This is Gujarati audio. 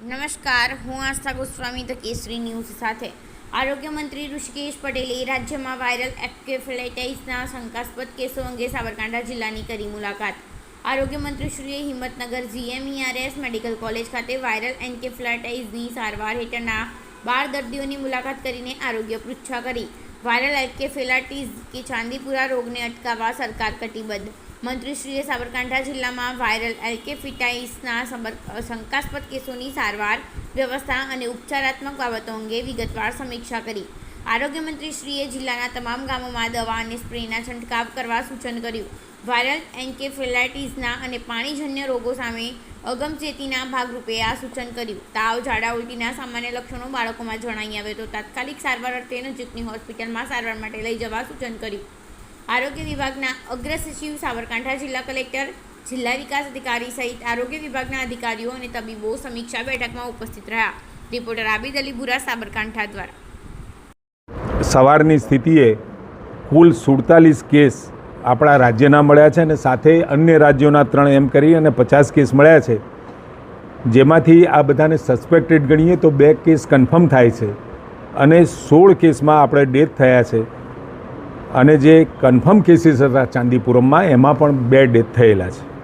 નમસ્કાર, હું આસ્થા ગોસ્વામી, ધ કેસરી ન્યૂઝ સાથે. આરોગ્ય મંત્રી ઋષિકેશ પટેલે રાજ્યમાં વાયરલ એન્કેફેલાઇટિસના શંકાસ્પદ કેસો અંગે સાબરકાંઠા જિલ્લાની કરી મુલાકાત. આરોગ્ય મંત્રીશ્રીએ હિંમતનગર જીએમઈઆરએસ મેડિકલ કોલેજ ખાતે વાયરલ એન્કેફેલાઇટિસની સારવાર હેઠળના બાર દર્દીઓની મુલાકાત કરીને આરોગ્ય પૃચ્છા કરી. વાયરલ એન્કેફેલાઇટિસ કે ચાંદીપુરા રોગને અટકાવવા સરકાર કટિબદ્ધ. મંત્રીશ્રીએ સાબરકાંઠા જિલ્લામાં વાયરલ એલ્કેફિટાઇસના શંકાસ્પદ કેસોની સારવાર, વ્યવસ્થા અને ઉપચારાત્મક બાબતો અંગે વિગતવાર સમીક્ષા કરી. આરોગ્ય મંત્રીશ્રીએ જિલ્લાના તમામ ગામોમાં દવા અને સ્પ્રેના છંટકાવ કરવા સૂચન કર્યું. વાયરલ એન્કેફેલાઇટીસના અને પાણીજન્ય રોગો સામે અગમચેતીના ભાગરૂપે આ સૂચન કર્યું. તાવ, ઝાડા, ઉલટીના સામાન્ય લક્ષણો બાળકોમાં જણાઈ આવે તો તાત્કાલિક સારવાર અર્થે નજીકની હોસ્પિટલમાં સારવાર માટે લઈ જવા સૂચન કર્યું. આરોગ્ય વિભાગના અગ્ર સચિવ સાબરકાંઠા જિલ્લા કલેક્ટર, જિલ્લા વિકાસ અધિકારી સહિત આરોગ્ય વિભાગના અધિકારીઓ અને તબીબો સમીક્ષા બેઠકમાં ઉપસ્થિત રહ્યા. રિપોર્ટર આબિદ અલી બુરા, સાબરકાંઠા દ્વારા. સવારની સ્થિતિએ કુલ સુડતાલીસ કેસ આપણા રાજ્યના મળ્યા છે અને સાથે અન્ય રાજ્યોના ત્રણ એમ કરી અને પચાસ કેસ મળ્યા છે. જેમાંથી આ બધાને સસ્પેક્ટેડ ગણીએ તો બે કેસ કન્ફર્મ થાય છે અને સોળ કેસમાં આપણે ડેથ થયા છે. અને જે કન્ફર્મ કેસીસ હતા ચાંદીપુરમમાં એમાં પણ બે ડેથ થયેલા છે.